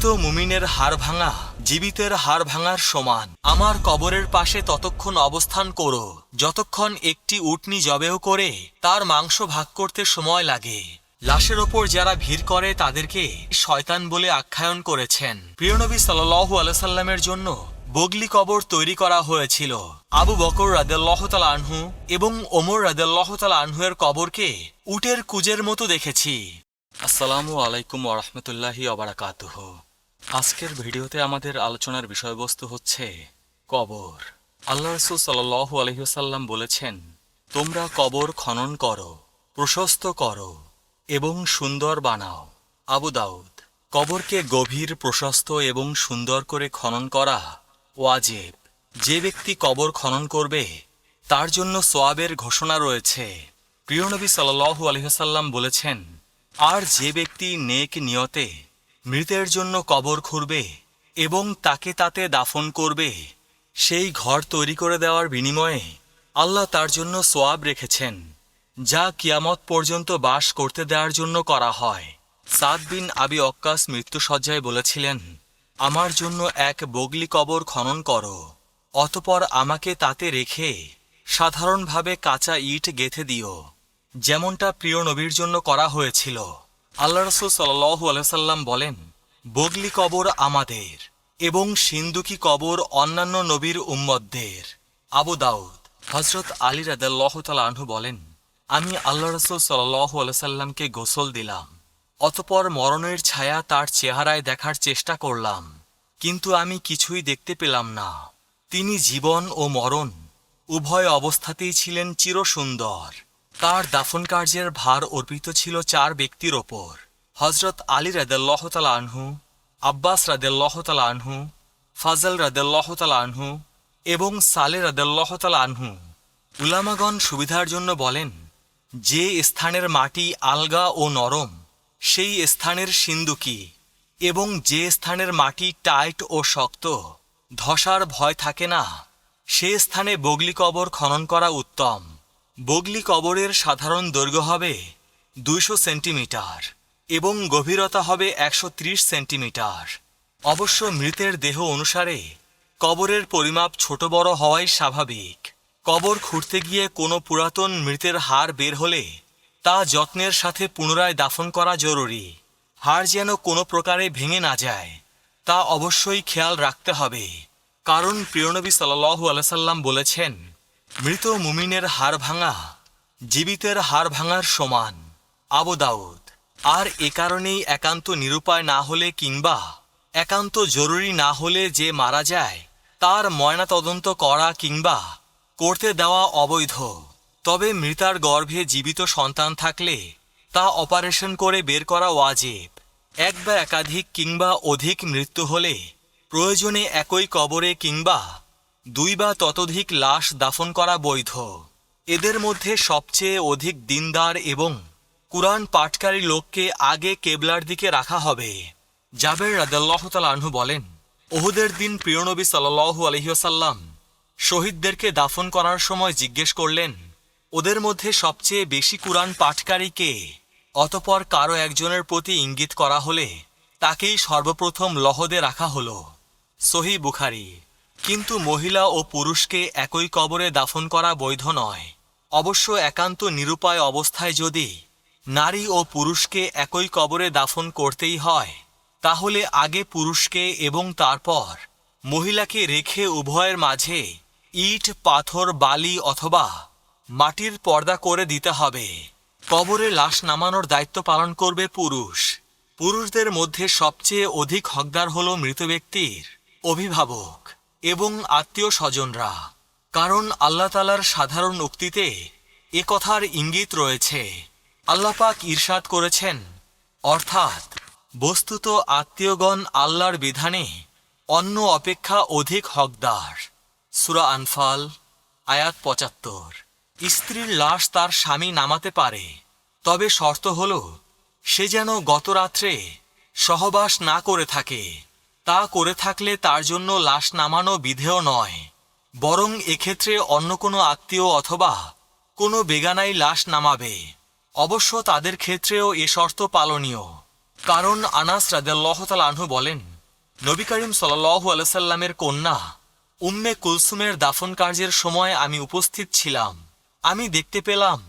মৃত মুমিনের হাড় ভাঙা, জীবিতের হাড় ভাঙার সমান। আমার কবরের পাশে ততক্ষণ অবস্থান করো। যতক্ষণ একটি উটনি জবেও করে, তার মাংস ভাগ করতে সময় লাগে। লাশের ওপর যারা ভিড় করে, তাদেরকে শয়তান বলে আখ্যায়ন করেছেন। প্রিয়নবী সাল্লাল্লাহু আলাইহি সাল্লামের জন্য বগলি কবর তৈরি করা হয়েছিল। আবু বকর রাদেল্লাহ তালা আনহু এবং ওমর রাদেল্লাহ তালা আনহুয়ের কবরকে উটের কুজের মতো দেখেছি। আসসালামু আলাইকুম ওরহমতুল্লাহি অবরাকাতুহ আজকের ভিডিওতে আমাদের আলোচনার বিষয়বস্তু হচ্ছে কবর। আল্লাহ রসুল সাল্লাহ আলহিহাল্লাম বলেছেন, তোমরা কবর খনন করো, প্রশস্ত করো এবং সুন্দর বানাও। আবু দাউদ, কবরকে গভীর, প্রশস্ত এবং সুন্দর করে খনন করা ওয়াজেব। যে ব্যক্তি কবর খনন করবে, তার জন্য সোয়াবের ঘোষণা রয়েছে। প্রিয়নবী সাল্লাহু আলহিহাল্লাম বলেছেন, আর যে ব্যক্তি নেক নিয়তে মৃতের জন্য কবর খুঁড়বে এবং তাকে তাতে দাফন করবে। সেই ঘর তৈরি করে দেওয়ার বিনিময়ে আল্লাহ তার জন্য সোয়াব রেখেছেন, যা কিয়ামত পর্যন্ত বাস করতে দেওয়ার জন্য করা হয়। সাদ বিন আবি অক্কাস মৃত্যুসজ্জায় বলেছিলেন, আমার জন্য এক বগলি কবর খনন করো, অতপর আমাকে তাতে রেখে সাধারণভাবে কাঁচা ইট গেথে দিও, যেমনটা প্রিয় নবীর জন্য করা হয়েছিল। আল্লাহ রসুল সাল্লাহু আলাইসাল্লাম বলেন, বগলি কবর আমাদের এবং সিন্দুকি কবর অন্যান্য নবীর উম্মদদের আবু দাউদ হজরত আলী রাদাল্লাহ আনহু বলেন, আমি আল্লাহ রসুল সাল্লাহু আলাইসাল্লামকে গোসল দিলাম, অতপর মরণের ছায়া তার চেহারায় দেখার চেষ্টা করলাম, কিন্তু আমি কিছুই দেখতে পেলাম না। তিনি জীবন ও মরণ, উভয় অবস্থাতেই ছিলেন চিরসুন্দর। তার দাফন কার্যের ভার অর্পিত ছিল চার ব্যক্তির ওপর। হজরত আলী রাদেল্লাহতালা আনহু, আব্বাস রাদেল্লাহতালা আনহু, ফাজল রাদেল্লাহতালা আনহু এবং সালে রাদেল্লাহতালা আনহু। উলামাগণ সুবিধার জন্য বলেন, যে স্থানের মাটি আলগা ও নরম, সেই স্থানের সিন্দুকি এবং যে স্থানের মাটি টাইট ও শক্ত, ধসার ভয় থাকে না। সে স্থানে বগলি কবর খনন করা উত্তম। বগলি কবরের সাধারণ দৈর্ঘ্য হবে দুইশো সেন্টিমিটার এবং গভীরতা হবে একশো ত্রিশ সেন্টিমিটার। অবশ্য মৃতের দেহ অনুসারে কবরের পরিমাপ ছোট বড় হওয়াই স্বাভাবিক। কবর খুঁড়তে গিয়ে কোনো পুরাতন মৃতের হাড় বের হলে তা যত্নের সাথে পুনরায় দাফন করা জরুরি। হাড় যেন কোনো প্রকারে ভেঙে না যায়, তা অবশ্যই খেয়াল রাখতে হবে। কারণ প্রিয়নবী সাল্লাহু আলাইসাল্লাম বলেছেন মৃত মুমিনের হাড় ভাঙা, জীবিতের হাড় ভাঙার সমান। আবু দাউদ, আর এ কারণেই একান্ত নিরুপায় না হলে কিংবা একান্ত জরুরি না হলে যে মারা যায়, তার ময়নাতদন্ত করা কিংবা করতে দেওয়া অবৈধ। তবে মৃতার গর্ভে জীবিত সন্তান থাকলে তা অপারেশন করে বের করা ওয়াজিব। এক বা একাধিক কিংবা অধিক মৃত্যু হলে প্রয়োজনে একই কবরে কিংবা দুই বা ততোধিক লাশ দাফন করা বৈধ। এদের মধ্যে সবচেয়ে অধিক দিনদার এবং কুরআন পাঠকারী লোককে আগে কেবলার দিকে রাখা হবে। জাবের রাদাল্লাহতাল আনহু বলেন, ওহুদের দিন প্রিয়নবী সাল্লাহু আলহিহাসাল্লাম শহীদদেরকে দাফন করার সময় জিজ্ঞেস করলেন, ওদের মধ্যে সবচেয়ে বেশি কুরআন পাঠকারী কে? অতপর কারও একজনের প্রতি ইঙ্গিত করা হলে তাকেই সর্বপ্রথম লহদে রাখা হল। সহি বুখারি। কিন্তু মহিলা ও পুরুষকে একই কবরে দাফন করা বৈধ নয়। অবশ্য একান্ত নিরুপায় অবস্থায় যদি নারী ও পুরুষকে একই কবরে দাফন করতেই হয়, তাহলে আগে পুরুষকে এবং তারপর মহিলাকে রেখে উভয়ের মাঝে ইট, পাথর, বালি অথবা মাটির পর্দা করে দিতে হবে। কবরে লাশ নামানোর দায়িত্ব পালন করবে পুরুষ। পুরুষদের মধ্যে সবচেয়ে অধিক হকদার হল মৃত ব্যক্তির অভিভাবক। এবং আত্মীয় স্বজনরা কারণ আল্লাহ তালার সাধারণ উক্তিতে এ কথার ইঙ্গিত রয়েছে। আল্লাপাক ঈর্ষাদ করেছেন, অর্থাৎ বস্তুত আত্মীয়গণ আল্লাহর বিধানে অন্য অপেক্ষা অধিক হকদার। সুরা আনফাল, আয়াত পঁচাত্তর। স্ত্রীর লাশ তার স্বামী নামাতে পারে, তবে শর্ত হল, সে যেন গত রাত্রে সহবাস না করে থাকে। তা করে থাকলে তার জন্য লাশ নামানো বিধেয় নয়। বরং এক্ষেত্রে অন্য কোনো আত্মীয় অথবা কোনো বেগানাই লাশ নামাবে। অবশ্য তাদের ক্ষেত্রেও এ শর্ত পালনীয়। কারণ আনাস রাদেল্লাহ তাল আনহু বলেন, নবী করিম সাল্লাহ আলসাল্লামের কন্যা উম্মে কুলসুমের দাফন কার্যের সময় আমি উপস্থিত ছিলাম। আমি দেখতে পেলাম,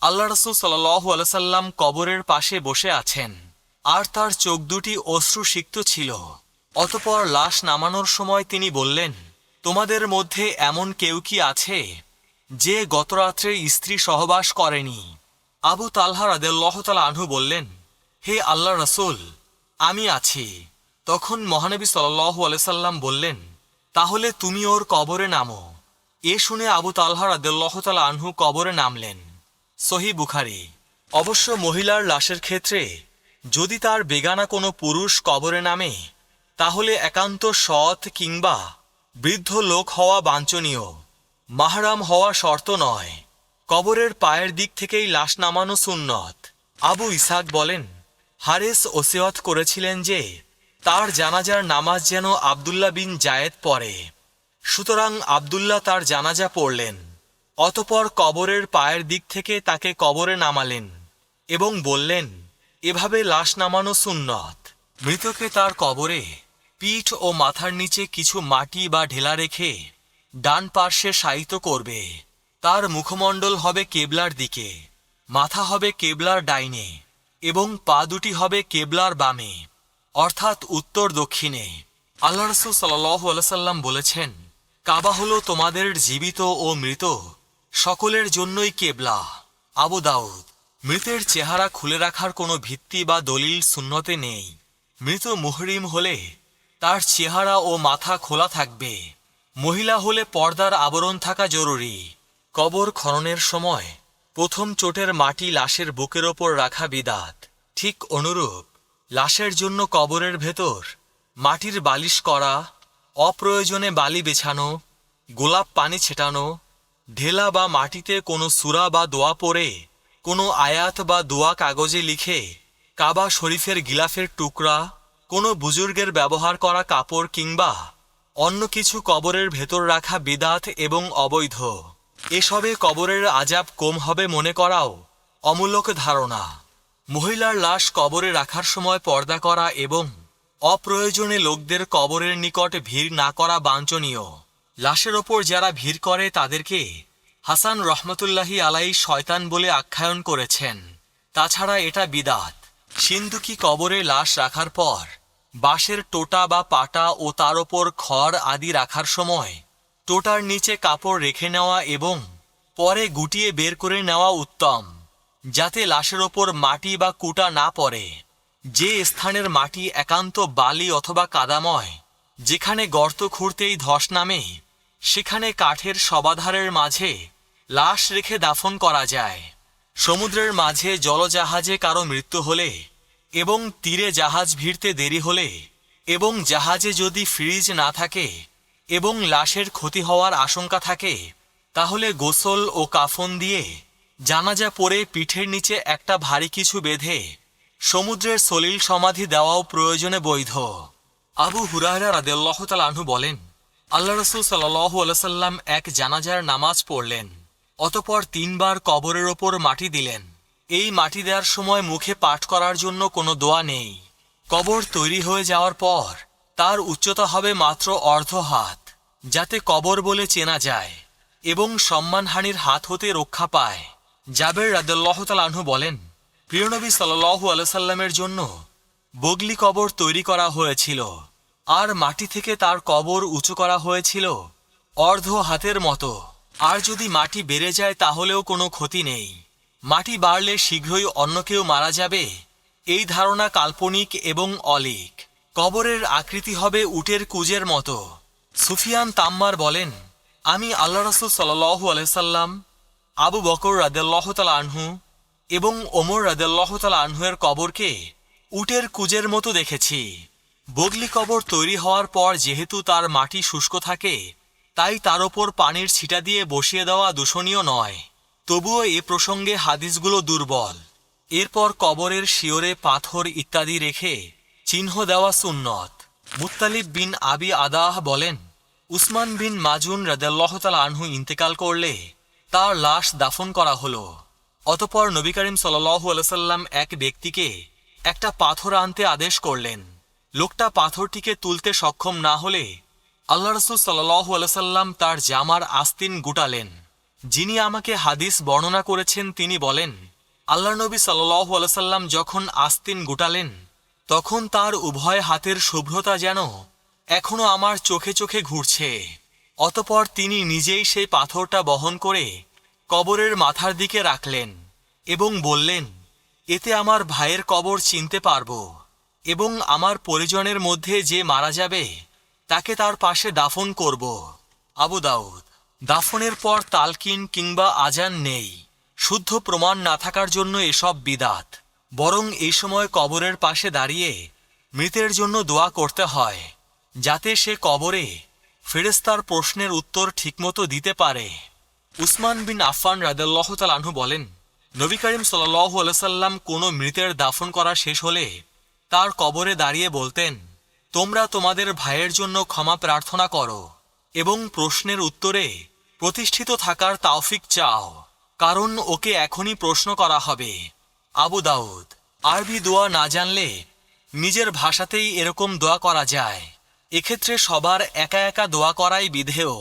আল্লাহ রসুল সাল্লাহ আলসাল্লাম কবরের পাশে বসে আছেন। আর তার চোখ দুটি অশ্রু সিক্ত ছিল। অতপর লাশ নামানোর সময় তিনি বললেন, তোমাদের মধ্যে এমন কেউ কি আছে যে গতরাত্রে স্ত্রী সহবাস করেনি? আবু তালহা রাদেল্লাহতালা আনহু বললেন, হে আল্লাহ রসুল, আমি আছি। তখন মহানবী সাল্লাহ আলাইসাল্লাম বললেন, তাহলে তুমি ওর কবরে নামো। এ শুনে আবু তালহা রাদেল্লাহতালা আনহু কবরে নামলেন। সহি বুখারি। অবশ্য মহিলার লাশের ক্ষেত্রে যদি তার বেগানা কোনো পুরুষ কবরে নামে তাহলে একান্ত সৎ কিংবা বৃদ্ধ লোক হওয়া বাঞ্ছনীয়। মাহরাম হওয়া শর্ত নয়। কবরের পায়ের দিক থেকেই লাশ নামানো সুন্নত। আবু ইসাক বলেন, হারেস ওসিয়ত করেছিলেন যে, তার জানাজার নামাজ যেন আবদুল্লাহ বিন জায়েদ পড়ে। সুতরাং আবদুল্লাহ তার জানাজা পড়লেন। অতপর কবরের পায়ের দিক থেকে তাকে কবরে নামালেন এবং বললেন, এভাবে লাশ নামানো সুন্নত। মৃতকে তার কবরে পিঠ ও মাথার নিচে কিছু মাটি বা ঢেলা রেখে ডান পার্শ্বে শায়িত করবে। তার মুখমণ্ডল হবে কেবলার দিকে, মাথা হবে কেবলার ডাইনে এবং পা দুটি হবে কেবলার বামে, অর্থাৎ উত্তর দক্ষিণে। আল্লাহ রসুল আলসাল্লাম বলেছেন, কাবা হলো তোমাদের জীবিত ও মৃত, সকলের জন্যই কেবলা। আবু দাউদ, মৃতের চেহারা খুলে রাখার কোনো ভিত্তি বা দলিল শূন্যতে নেই। মৃত মুহরিম হলে তার চেহারা ও মাথা খোলা থাকবে। মহিলা হলে পর্দার আবরণ থাকা জরুরি। কবর খননের সময় প্রথম চোটের মাটি লাশের বুকের ওপর রাখা বিদাত। ঠিক অনুরূপ, লাশের জন্য কবরের ভেতর মাটির বালিশ করা, অপ্রয়োজনে বালি বেছানো, গোলাপ পানি ছেটানো, ঢেলা বা মাটিতে কোনো সুরা বা দোয়া পরে কোনো আয়াত বা দোয়া কাগজে লিখে কাবা শরীফের গিলাফের টুকরা, কোনো বুজুর্গের ব্যবহার করা কাপড় কিংবা অন্য কিছু কবরের ভেতর রাখা বিদাত এবং অবৈধ। এসবে কবরের আজাব কম হবে মনে করাও অমূলক ধারণা। মহিলার লাশ কবরে রাখার সময় পর্দা করা এবং অপ্রয়োজনে লোকদের কবরের নিকট ভিড় না করা বাঞ্ছনীয়। লাশের ওপর যারা ভিড় করে তাদেরকে হাসান রহমতুল্লাহি আলাই শয়তান বলে আখ্যায়ন করেছেন। তাছাড়া এটা বিদাত। সিন্ধুকি কবরে লাশ রাখার পর, বাঁশের টোটা বা পাটা ও তার ওপর খড় আদি রাখার সময়, টোটার নিচে কাপড় রেখে নেওয়া এবং পরে গুটিয়ে বের করে নেওয়া উত্তম, যাতে লাশের ওপর মাটি বা কুটা না পড়ে। যে স্থানের মাটি একান্ত বালি অথবা কাদাময়, যেখানে গর্ত খুঁড়তেই ধস নামে, সেখানে কাঠের সবাধারের মাঝে লাশ রেখে দাফন করা যায়। সমুদ্রের মাঝে জলজাহাজে কারও মৃত্যু হলে এবং তীরে জাহাজ ভিড়তে দেরি হলে এবং জাহাজে যদি ফ্রিজ না থাকে এবং লাশের ক্ষতি হওয়ার আশঙ্কা থাকে, তাহলে গোসল ও কাফন দিয়ে জানাজা পরে পিঠের নিচে একটা ভারী কিছু বেঁধে সমুদ্রের সলিল সমাধি দেওয়াও প্রয়োজনে বৈধ। আবু হুরায়রা রাদেল্লাহ বলেন, আল্লাহ রসুল সাল্লাহ আলসাল্লাম এক জানাজার নামাজ পড়লেন। অতপর তিনবার কবরের ওপর মাটি দিলেন। এই মাটি দেওয়ার সময় মুখে পাঠ করার জন্য কোনো দোয়া নেই। কবর তৈরি হয়ে যাওয়ার পর তার উচ্চতা হবে মাত্র অর্ধ হাত, যাতে কবর বলে চেনা যায় এবং সম্মানহানির হাত হতে রক্ষা পায়। জাবের রাদুল্লাহতাল আনহু বলেন প্রিয়নবী সাল্লাহু আলসাল্লামের জন্য বগলি কবর তৈরি করা হয়েছিল, আর মাটি থেকে তার কবর উঁচু করা হয়েছিল অর্ধ হাতের মতো। আর যদি মাটি বেড়ে যায় তাহলেও কোনো ক্ষতি নেই। মাটি বাড়লে শীঘ্রই অন্য কেউ মারা যাবে। এই ধারণা কাল্পনিক এবং অলিক। কবরের আকৃতি হবে উটের কুজের মতো। সুফিয়ান তাম্মার বলেন, আমি আল্লাহ রসুল সাল্লাহু আলসাল্লাম আবু বকর রাদেল্লাহতাল আনহু এবং ওমর রাদেল্লাহতাল আনহুয়ের কবরকে উটের কুজের মতো দেখেছি। বগলি কবর তৈরি হওয়ার পর যেহেতু তার মাটি শুষ্ক থাকে তাই তার ওপর পানির ছিটা দিয়ে বসিয়ে দেওয়া দূষণীয় নয়। তবুও এ প্রসঙ্গে হাদিসগুলো দুর্বল। এরপর কবরের শিওরে পাথর ইত্যাদি রেখে চিহ্ন দেওয়া সুন্নত। মুত্তালিব বিন আবি আদাহ বলেন, উসমান বিন মাজুন রাদাল্লাহতাল আনহু ইন্তেকাল করলে তার লাশ দাফন করা হলো। অতপর নবী করিম সাল্লাহু আলসাল্লাম এক ব্যক্তিকে একটা পাথর আনতে আদেশ করলেন। লোকটা পাথরটিকে তুলতে সক্ষম না হলে আল্লাহ রসুল সাল্লাহ আলসাল্লাম তার জামার আস্তিন গুটালেন। যিনি আমাকে হাদিস বর্ণনা করেছেন, তিনি বলেন আল্লাহ নবী সাল্লাহ আলসাল্লাম যখন আস্তিন গুটালেন, তখন তার উভয় হাতের শুভ্রতা যেন এখনও আমার চোখে চোখে ঘুরছে। অতপর তিনি নিজেই সেই পাথরটা বহন করে কবরের মাথার দিকে রাখলেন এবং বললেন, এতে আমার ভাইয়ের কবর চিনতে পারব এবং আমার পরিজনের মধ্যে যে মারা যাবে তাকে তার পাশে দাফন করব। আবু দাউদ, দাফনের পর তালকিন কিংবা আজান নেই। শুদ্ধ প্রমাণ না থাকার জন্য এসব বিদাত। বরং এই সময় কবরের পাশে দাঁড়িয়ে মৃতের জন্য দোয়া করতে হয়, যাতে সে কবরে ফেরেস্তার প্রশ্নের উত্তর ঠিকমতো দিতে পারে। উসমান বিন আফফান রাদাল্লাহ তালাহু বলেন, নবী করিম সাল্লাহ আলসাল্লাম কোনো মৃতের দাফন করা শেষ হলে তার কবরে দাঁড়িয়ে বলতেন তোমরা তোমাদের ভাইয়ের জন্য ক্ষমা প্রার্থনা করো এবং প্রশ্নের উত্তরে প্রতিষ্ঠিত থাকার তাওফিক চাও, কারণ ওকে এখনই প্রশ্ন করা হবে। আবু দাউদ, আরবি দোয়া না জানলে নিজের ভাষাতেই এরকম দোয়া করা যায়। এক্ষেত্রে সবার একা একা দোয়া করাই বিধেয়।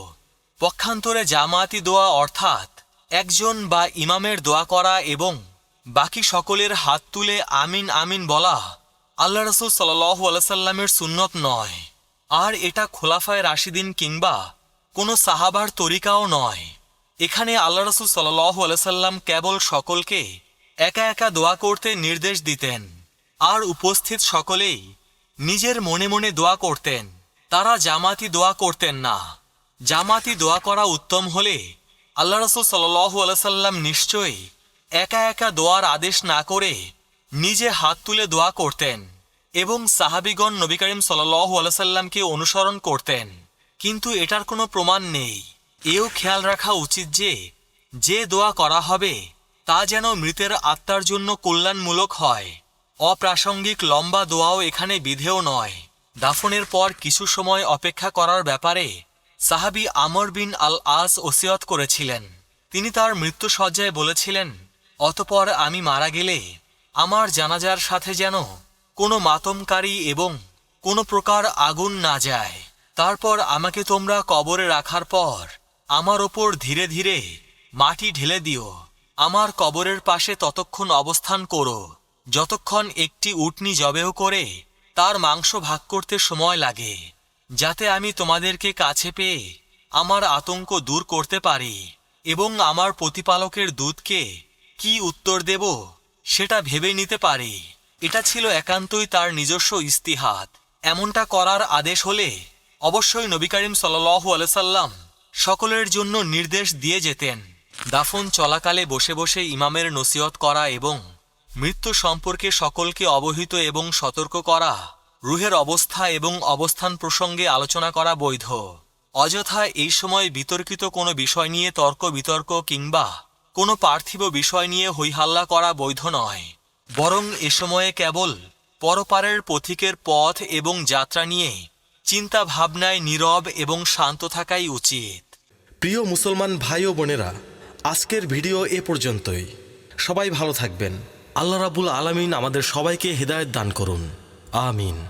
পক্ষান্তরে জামাতি দোয়া অর্থাৎ একজন বা ইমামের দোয়া করা এবং বাকি সকলের হাত তুলে আমিন আমিন বলা আল্লাহ রসুল সাল্লাহু আলাইসাল্লামের সুন্নত নয়। আর এটা খোলাফায় রাশিদিন কিংবা কোনো সাহাবার তরিকাও নয়। এখানে আল্লাহ রসুল সাল্লাহু আলাইসাল্লাম কেবল সকলকে একা একা দোয়া করতে নির্দেশ দিতেন। আর উপস্থিত সকলেই নিজের মনে মনে দোয়া করতেন। তারা জামাতি দোয়া করতেন না। জামাতি দোয়া করা উত্তম হলে আল্লাহ রসুল সাল্লাহু আলাইসাল্লাম নিশ্চয়ই একা একা দোয়ার আদেশ না করে নিজে হাত তুলে দোয়া করতেন এবং সাহাবিগণ নবী করিম সাল্লাহু আলাইসাল্লামকে অনুসরণ করতেন। কিন্তু এটার কোনো প্রমাণ নেই। এও খেয়াল রাখা উচিত যে যে দোয়া করা হবে, তা যেন মৃতের আত্মার জন্য কল্যাণমূলক হয়। অপ্রাসঙ্গিক লম্বা দোয়াও এখানে বিধেয় নয়। দাফনের পর কিছু সময় অপেক্ষা করার ব্যাপারে সাহাবি আমর বিন আল আস ওসিয়ত করেছিলেন। তিনি তার মৃত্যুসজ্জায় বলেছিলেন, অতপর আমি মারা গেলে আমার জানাজার সাথে যেন কোনো মাতমকারী এবং কোনো প্রকার আগুন না যায়। তারপর আমাকে তোমরা কবরে রাখার পর আমার ওপর ধীরে ধীরে মাটি ঢেলে দিও। আমার কবরের পাশে ততক্ষণ অবস্থান করো। যতক্ষণ একটি উটনি জবেহ করে তার মাংস ভাগ করতে সময় লাগে, যাতে আমি তোমাদেরকে কাছে পেয়ে আমার আতঙ্ক দূর করতে পারি এবং আমার প্রতিপালকের দুধকে কি উত্তর দেব সেটা ভেবে নিতে পারে। এটা ছিল একান্তই তার নিজস্ব ইস্তিহাত। এমনটা করার আদেশ হলে অবশ্যই নবী করিম সাল্লাহু আলসাল্লাম সকলের জন্য নির্দেশ দিয়ে যেতেন। দাফন চলাকালে বসে বসে ইমামের নসিহত করা এবং মৃত্যু সম্পর্কে সকলকে অবহিত এবং সতর্ক করা, রুহের অবস্থা এবং অবস্থান প্রসঙ্গে আলোচনা করা বৈধ। অযথা এই সময় বিতর্কিত কোনো বিষয় নিয়ে তর্ক বিতর্ক কিংবা কোনো পার্থিব বিষয় নিয়ে হৈহাল্লা করা বৈধ নয়। বরং এ সময়ে কেবল পরপারের পথিকের পথ এবং যাত্রা নিয়ে চিন্তা ভাবনায় নীরব এবং শান্ত থাকাই উচিত। প্রিয় মুসলমান ভাই ও বোনেরা, আজকের ভিডিও এ পর্যন্তই। সবাই ভালো থাকবেন। আল্লাহ রাবুল আলামিন আমাদের সবাইকে হেদায়েত দান করুন। আমিন।